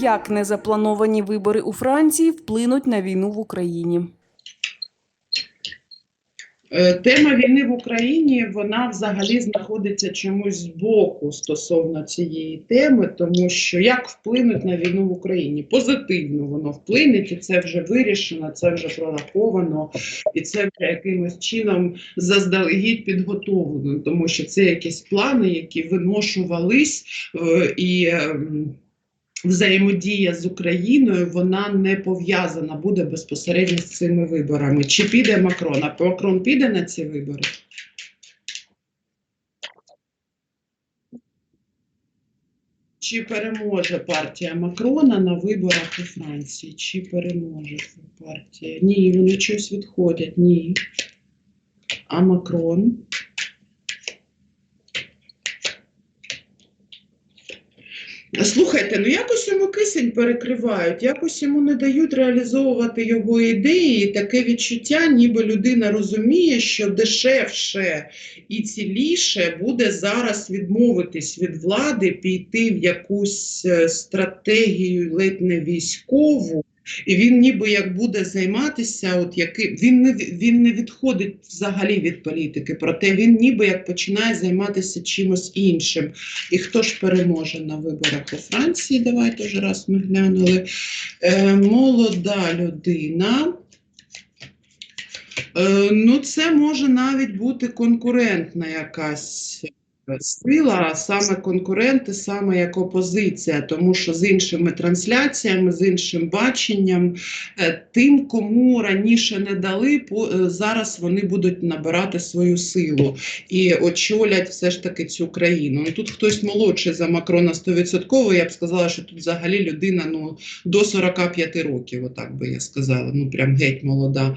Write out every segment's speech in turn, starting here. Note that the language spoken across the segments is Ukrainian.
Як незаплановані вибори у Франції вплинуть на війну в Україні? Е, Тема війни в Україні вона взагалі знаходиться чомусь збоку стосовно цієї теми, тому що як вплинуть на війну в Україні? Позитивно воно вплине, і це вже вирішено, це вже прораховано, і це вже якимось чином заздалегідь підготовлено, тому що це якісь плани, які виношувались е, і. Взаємодія з Україною вона не пов'язана буде безпосередньо з цими виборами. Чи піде Макрон? А Макрон піде на ці вибори? Чи переможе партія Макрона на виборах у Франції? Чи переможе партія? Ні, вони щось відходять. Ні. А Макрон? Слухайте, ну якось йому кисень перекривають, якось йому не дають реалізовувати його ідеї. І таке відчуття, ніби людина розуміє, що дешевше і ціліше буде зараз відмовитись від влади, піти в якусь е, стратегію ледь не військову. І він ніби як буде займатися, от яки він не він не відходить взагалі від політики, проте він ніби як починає займатися чимось іншим. І хто ж переможе на виборах у Франції? Давайте вже раз ми глянули. Е, молода людина. Е, ну, це може навіть бути конкурентна якась сила, а саме конкуренти, саме як опозиція, тому що з іншими трансляціями, з іншим баченням, е, тим, кому раніше не дали, е, зараз вони будуть набирати свою силу і очолять все ж таки цю країну. Ну, тут хтось молодший за Макрона 100%, я б сказала, що тут взагалі людина ну, до 45 років, отак би я сказала, ну прям геть молода.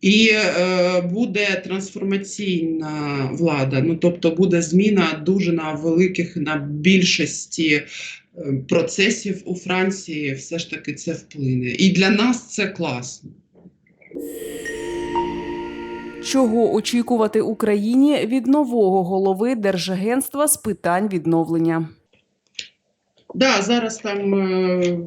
І е, буде трансформаційна влада, ну тобто буде зміна дуже на великих, на більшості е, процесів у Франції, все ж таки це вплине. І для нас це класно. Чого очікувати Україні від нового голови Держагентства з питань відновлення? Да, зараз там е,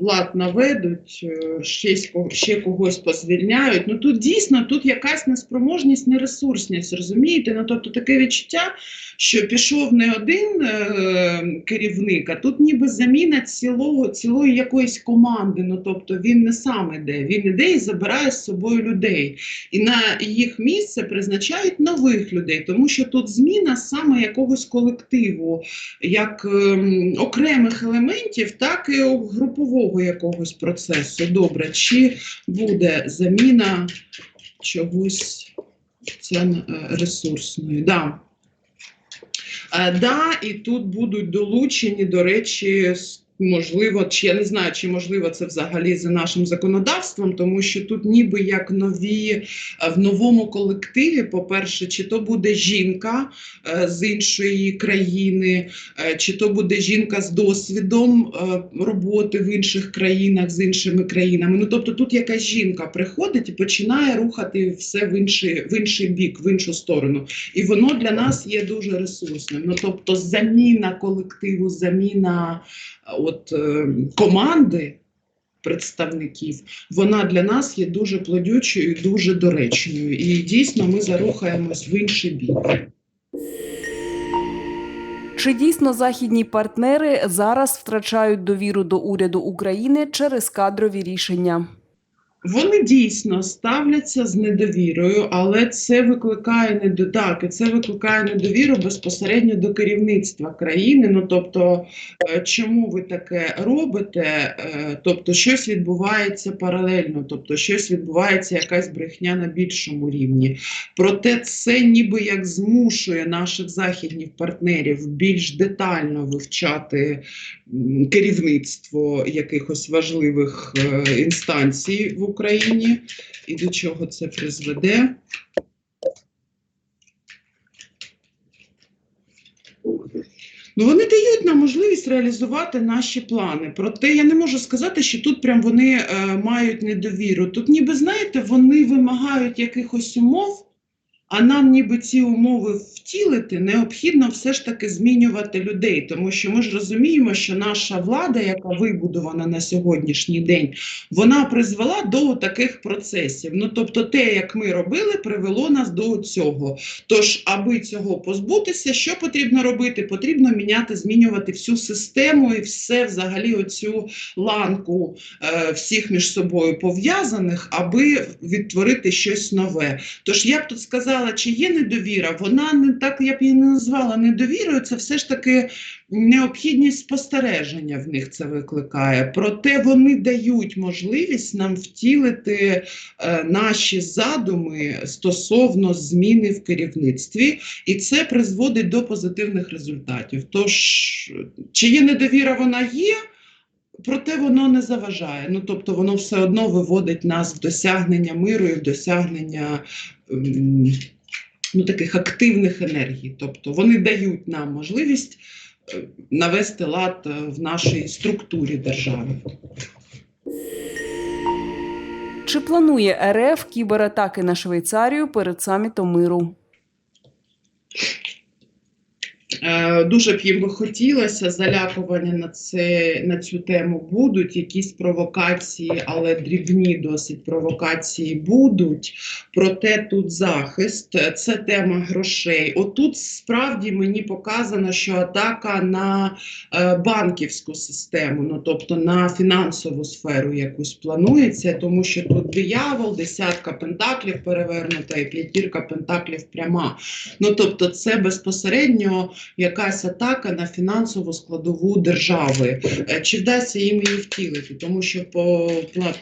лад наведуть, е, ще, ще когось позвільняють. Ну тут дійсно тут якась неспроможність, нересурсність, розумієте? Ну тобто таке відчуття, що пішов не один е, керівник, а тут ніби заміна цілого, цілої якоїсь команди. Ну тобто він не сам іде, він іде і забирає з собою людей. І на їх місце призначають нових людей, тому що тут зміна саме якогось колективу, як ем, окремих елементів, так і групового якогось процесу. Добре, чи буде заміна чогось е, ресурсної? Да. Е, да, і тут будуть долучені, до речі, можливо, чи я не знаю, чи можливо це взагалі за нашим законодавством, тому що тут ніби як нові е, в новому колективі, по-перше, чи то буде жінка е, з іншої країни, е, чи то буде жінка з досвідом роботи в інших країнах з іншими країнами. Ну тобто тут якась жінка приходить і починає рухати все в інший, в інший бік, в іншу сторону. І воно для нас є дуже ресурсним. Ну тобто, заміна колективу, заміна от е, команди. Представників, вона для нас є дуже плодючою, і дуже доречною. І дійсно ми зарухаємось в інший бік. Чи дійсно західні партнери зараз втрачають довіру до уряду України через кадрові рішення? Вони дійсно ставляться з недовірою, але це викликає недо... це викликає недовіру безпосередньо до керівництва країни. Ну тобто, е, чому ви таке робите? Е, Тобто, щось відбувається паралельно, тобто щось відбувається, якась брехня на більшому рівні. Проте це ніби як змушує наших західних партнерів більш детально вивчати керівництво якихось важливих е, інстанцій в Україні і до чого це призведе. Ну, вони дають нам можливість реалізувати наші плани. Проте я не можу сказати, що тут прям вони е, мають недовіру. Тут, ніби знаєте, вони вимагають якихось умов, А нам ніби ці умови втілити, необхідно все ж таки змінювати людей, тому що ми ж розуміємо, що наша влада, яка вибудована на сьогоднішній день, вона призвела до таких процесів. Ну тобто, те, як ми робили, привело нас до цього. Тож, аби цього позбутися, що потрібно робити? Потрібно міняти, змінювати всю систему і все взагалі оцю ланку е, всіх між собою пов'язаних, аби відтворити щось нове. Тож я б тут сказала, чи є недовіра, вона не так, я б її не назвала недовірою, це все ж таки необхідність спостереження в них це викликає. Проте вони дають можливість нам втілити е, наші задуми стосовно зміни в керівництві, і це призводить до позитивних результатів. Тож, чи є недовіра, вона є. Проте воно не заважає. Ну тобто воно все одно виводить нас в досягнення миру і в досягнення ем, ну, таких активних енергій. Тобто вони дають нам можливість е, навести лад е, в нашій структурі держави. Чи планує РФ кібератаки на Швейцарію перед самітом миру? Е, Дуже б їм би хотілося залякування на це на цю тему будуть. Якісь провокації, але дрібні досить провокації будуть. Проте тут захист, це тема грошей. Отут справді мені показано, що атака на е, банківську систему, ну тобто на фінансову сферу якусь планується, тому що тут диявол, десятка пентаклів перевернута і п'ятірка пентаклів пряма. Ну тобто, це безпосередньо якась атака на фінансову складову держави. Е, Чи вдасться їм її втілити? Тому що по,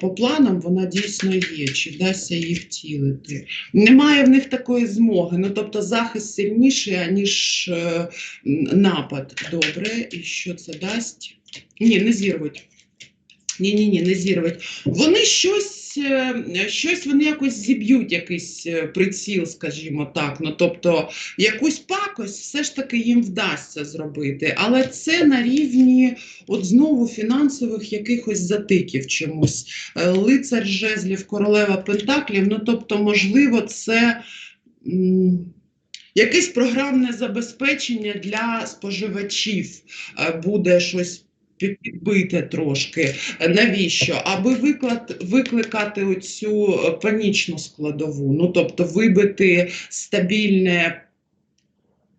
по планам вона дійсно є. Чи вдасться її втілити? Немає в них такої змоги. Ну тобто захист сильніший, аніж е, напад. Добре, і що це дасть? Ні, не зірвуть. Ні, ні, ні, не зірвуть. Вони щось, е, щось вони якось зіб'ють, якийсь е, приціл, скажімо так. Ну тобто якусь пакость все ж таки їм вдасться зробити, але це на рівні от знову фінансових якихось затиків чомусь. Е, Лицар жезлів, королева пентаклів. Ну тобто, можливо, це. Якесь програмне забезпечення для споживачів буде щось пі- підбите трошки. Навіщо? Аби виклад, викликати оцю е, панічну складову, ну тобто вибити стабільне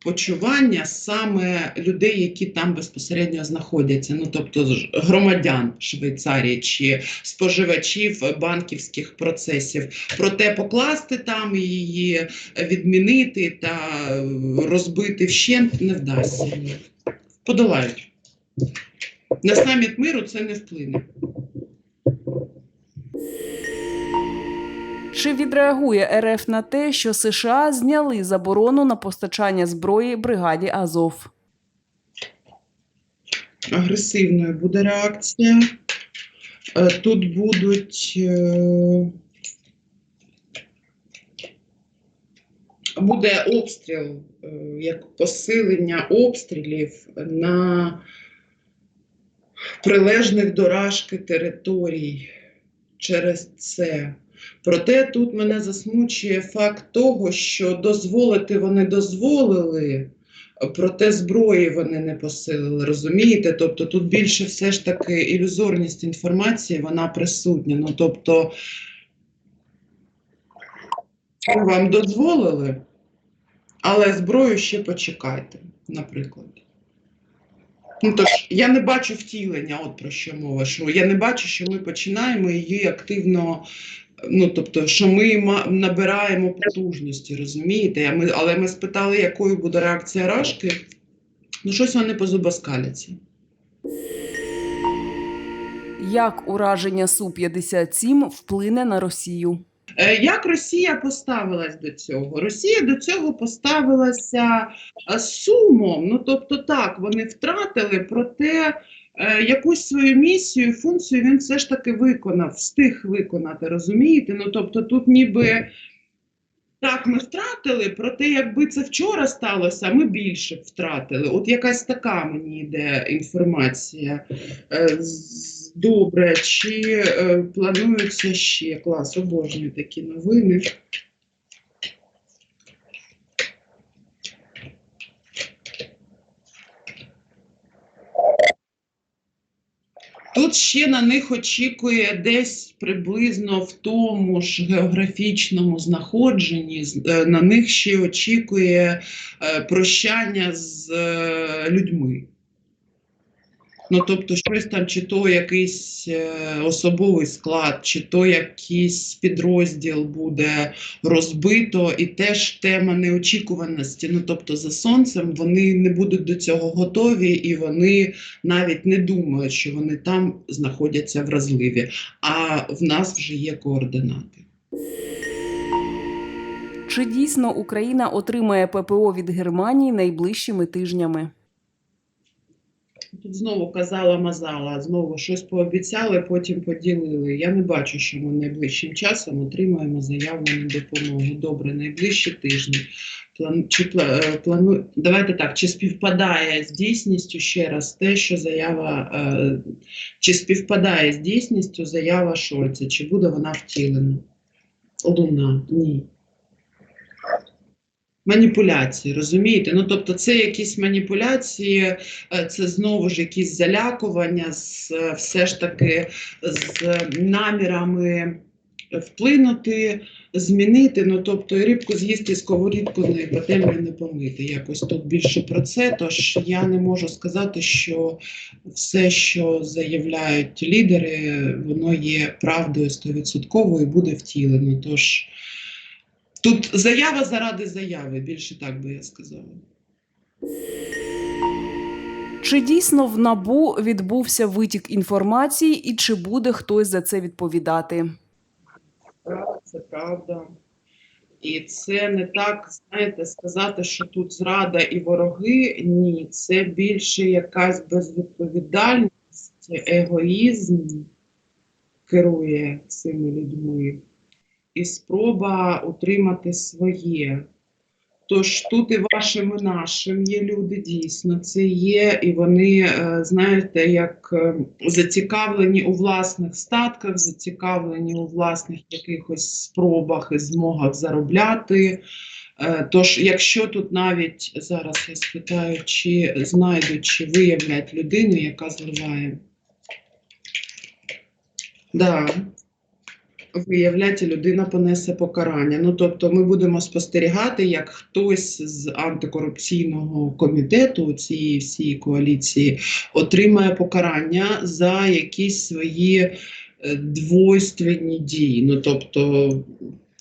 почування саме людей, які там безпосередньо знаходяться, ну тобто громадян Швейцарії чи споживачів банківських процесів. Проте покласти там її відмінити та е, розбити вщент не вдасться. Подолають. На саміт миру це не вплине. Чи відреагує РФ на те, що США зняли заборону на постачання зброї бригаді Азов? агресивною буде реакція. Е, Тут будуть е, буде обстріл, е, як посилення обстрілів на прилежних до Рашки територій через це. Проте тут мене засмучує факт того, що дозволити вони дозволили, проте зброї вони не посилили, розумієте? Тобто тут більше все ж таки ілюзорність інформації, вона присутня. Ну тобто вам дозволили, але зброю ще почекайте, наприклад. Ну, тож, я не бачу втілення, от про що мова. Що я не бачу, що ми починаємо її активно. Ну, тобто, що ми набираємо потужності, розумієте? Ми, але ми спитали, якою буде реакція Рашки. Ну, щось вони позубаскаляться. Як ураження Су-57 вплине на Росію? Е, Як Росія поставилась до цього? Росія до цього поставилася е, сумом. Ну тобто, так, вони втратили, проте е, якусь свою місію, функцію він все ж таки виконав, встиг виконати, розумієте? Ну тобто, тут ніби. Так, ми втратили, проте якби це вчора сталося, ми більше втратили. От якась така мені йде інформація. Е, Добре, чи е, планується ще клас? Обожнюю такі новини. Тут ще на них очікує десь приблизно в тому ж географічному знаходженні, е, на них ще очікує е, прощання з е, людьми. Ну, тобто, щось там, чи то якийсь е, особовий склад, чи то якийсь підрозділ буде розбито, і теж тема неочікуваності. Ну, тобто, за сонцем вони не будуть до цього готові, і вони навіть не думають, що вони там знаходяться вразливі. А в нас вже є координати. Чи дійсно Україна отримає ППО від Германії найближчими тижнями? Тут знову казала мазала, знову щось пообіцяли, потім поділили. Я не бачу, що ми найближчим часом отримаємо заявлену допомогу. Добре, найближчі тижні. План, чи е, плану, давайте так, чи співпадає з дійсністю ще раз те, що заява, е, чи співпадає з дійсністю заява Шольца, чи буде вона втілена? Луна, ні. Маніпуляції, розумієте? Ну, тобто, це якісь маніпуляції, е, це знову ж якісь залякування, з, е, все ж таки з намірами вплинути, змінити. Ну, тобто, і рибку з'їсти, сковорідку не по темі не помити. Якось тут більше про це. Тож я не можу сказати, що все, що заявляють лідери, воно є правдою стовідсотковою і буде втілено. Тож тут заява заради заяви, більше так би я сказала. Чи дійсно в набу відбувся витік інформації, і чи буде хтось за це відповідати? Це правда. І це не так, знаєте, сказати, що тут зрада і вороги. Ні, це більше якась безвідповідальність, егоїзм керує цими людьми і спроба утримати своє. Тож тут і вашим, і нашим є люди, дійсно, це є, і вони, е, знаєте, як е, зацікавлені у власних статках, зацікавлені у власних якихось спробах і змогах заробляти. Е, Тож, якщо тут навіть зараз я спитаю, чи знайдуть, чи виявлять людину, яка зливає. Да. Виявлять, і людина понесе покарання. Ну тобто, ми будемо спостерігати, як хтось з антикорупційного комітету цієї всієї коаліції отримає покарання за якісь свої е, двойственні дії. Ну тобто,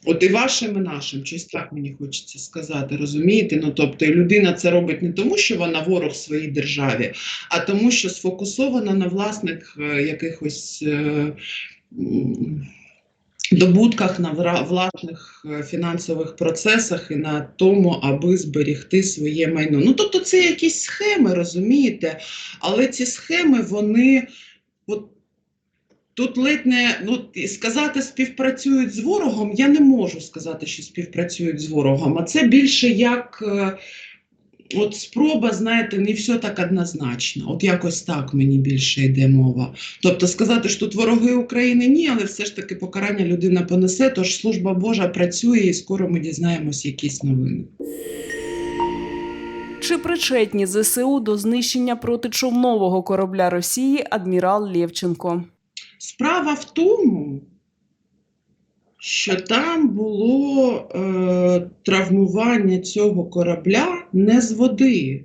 от і вашим, і нашим, щось так мені хочеться сказати, розумієте? Ну тобто, людина це робить не тому, що вона ворог своїй державі, а тому, що сфокусована на власних е, якихось. е, Добутках на власних е, фінансових процесах і на тому, аби зберігти своє майно. Ну тобто, це якісь схеми, розумієте? Але ці схеми, вони от тут ледь не ну, сказати співпрацюють з ворогом. Я не можу сказати, що співпрацюють з ворогом. А це більше як е, от спроба, знаєте, не все так однозначно. От якось так мені більше йде мова. Тобто сказати, що тут вороги України ні, але все ж таки покарання людина понесе. Тож служба Божа працює, і скоро ми дізнаємось якісь новини. Чи причетні ЗСУ до знищення протичовнового корабля Росії адмірал Лєвченко? Справа в тому, що там було е, травмування цього корабля не з води,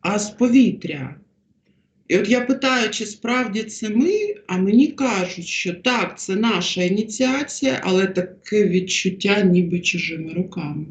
а з повітря. І от я питаю, чи справді це ми, а мені кажуть, що так, це наша ініціація, але таке відчуття ніби чужими руками.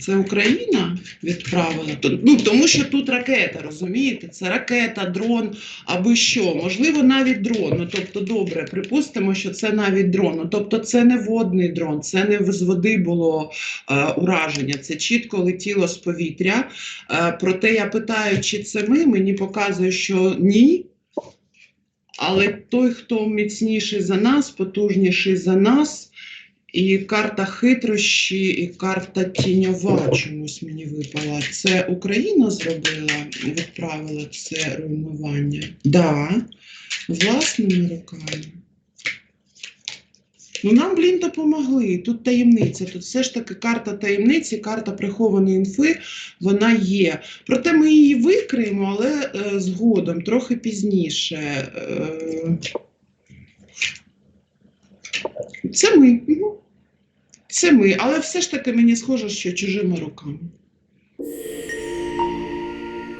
Це Україна відправила. Ну, тому що тут ракета, розумієте? Це ракета, дрон або що. Можливо, навіть дрон. Ну, тобто, добре, припустимо, що це навіть дрон. Ну, тобто, це не водний дрон, це не з води було е, ураження, це чітко летіло з повітря. Е, проте я питаю, чи це ми, мені показує, що ні. Але той, хто міцніший за нас, потужніший за нас, і карта хитрощі, і карта тіньова чомусь мені випала. Це Україна зробила, відправила це руйнування? Да, власними руками. Ну нам, блін, допомогли. Тут таємниця. Тут все ж таки карта таємниці, карта прихованої інфи, вона є. Проте ми її викриємо, але е, згодом, трохи пізніше. Е, це ми. Це ми, але все ж таки мені схоже, що чужими руками.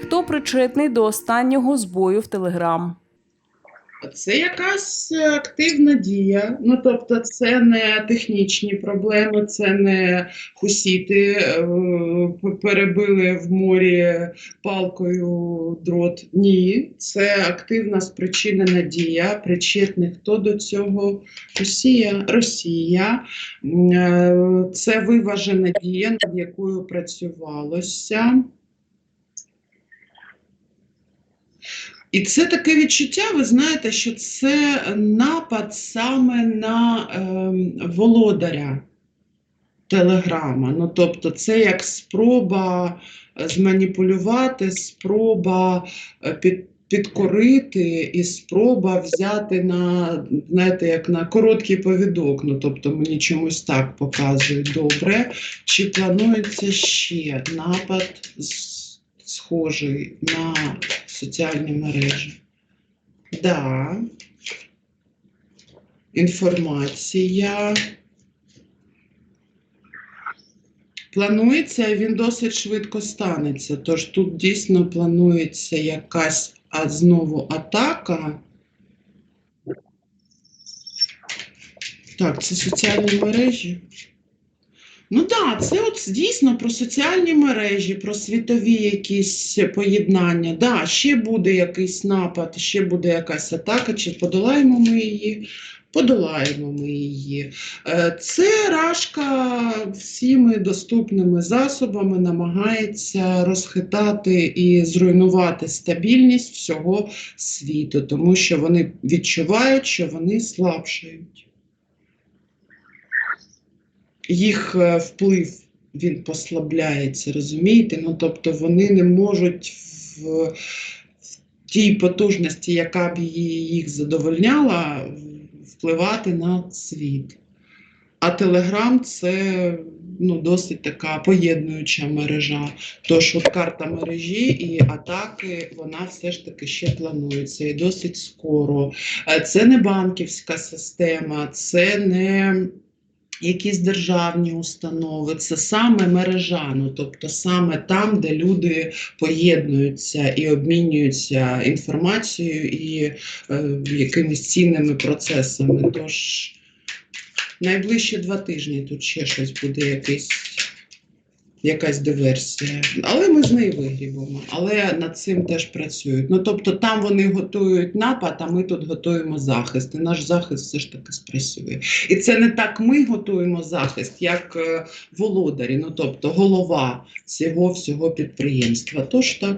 Хто причетний до останнього збою в Телеграм? Це якась е, активна дія. Ну тобто, це не технічні проблеми, це не хусіти е, перебили в морі палкою дрот. Ні, це активна спричинена дія. Причетний хто до цього? Росія. Росія. Е, Це виважена дія, над якою працювалося. І це таке відчуття, ви знаєте, що це напад саме на ем, володаря телеграма. Ну, тобто, це як спроба е, зманіпулювати, спроба е, під, підкорити і спроба взяти на, знаєте, як на короткий повідок. Ну, тобто, мені чомусь так показують добре. Чи планується ще напад схожий на соціальні мережі. Да. Інформація. Планується, він досить швидко станеться. Тож тут дійсно планується якась а знову атака. Так, це соціальні мережі. Ну так, да, це от дійсно про соціальні мережі, про світові якісь поєднання. Да, ще буде якийсь напад, ще буде якась атака, чи подолаємо ми її? Подолаємо ми її. Е, Це Рашка всіми доступними засобами намагається розхитати і зруйнувати стабільність всього світу, тому що вони відчувають, що вони слабшають їх е, вплив він послабляється, розумієте? Ну, тобто вони не можуть в, в тій потужності, яка б їх задовольняла, впливати на світ. А Телеграм це ну, досить така поєднуюча мережа. Тож от карта мережі і атаки, вона все ж таки ще планується і досить скоро. Е, Це не банківська система, це не якісь державні установи, це саме мережа, ну тобто саме там, де люди поєднуються і обмінюються інформацією і е, якимись цінними процесами. Тож найближчі два тижні тут ще щось буде якийсь. Якась диверсія, але ми з неї вигрібемо. Але над цим теж працюють. Ну тобто там вони готують напад, а ми тут готуємо захист. І наш захист все ж таки спрацює. І це не так ми готуємо захист, як е, володарі, ну тобто голова цього всього підприємства. Тож так.